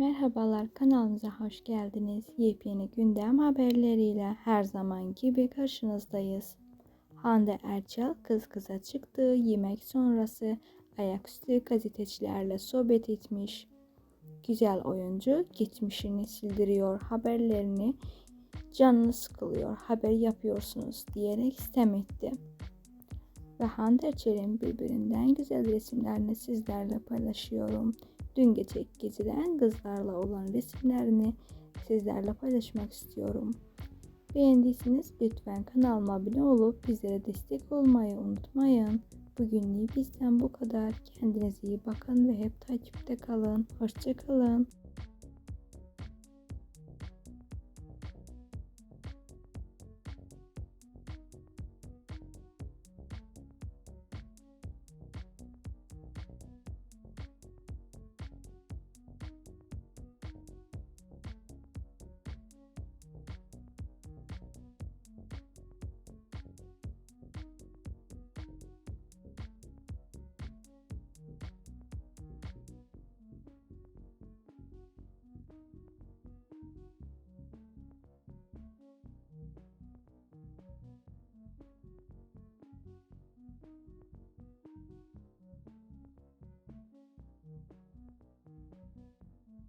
Merhabalar kanalımıza hoş geldiniz. Yepyeni gündem haberleriyle her zaman gibi karşınızdayız. Hande Erçel kız kıza çıktığı yemek sonrası ayaküstü gazetecilerle sohbet etmiş. Güzel oyuncu geçmişini sildiriyor haberlerini canını sıkılıyor haber yapıyorsunuz diyerek sitem etti. Ve Hande Erçel'in birbirinden güzel resimlerini sizlerle paylaşıyorum. Dün gece gezilen kızlarla olan resimlerini sizlerle paylaşmak istiyorum. Beğendiyseniz lütfen kanalıma abone olup bizlere destek olmayı unutmayın. Bugünlük bizden bu kadar. Kendinize iyi bakın ve hep takipte kalın. Hoşçakalın.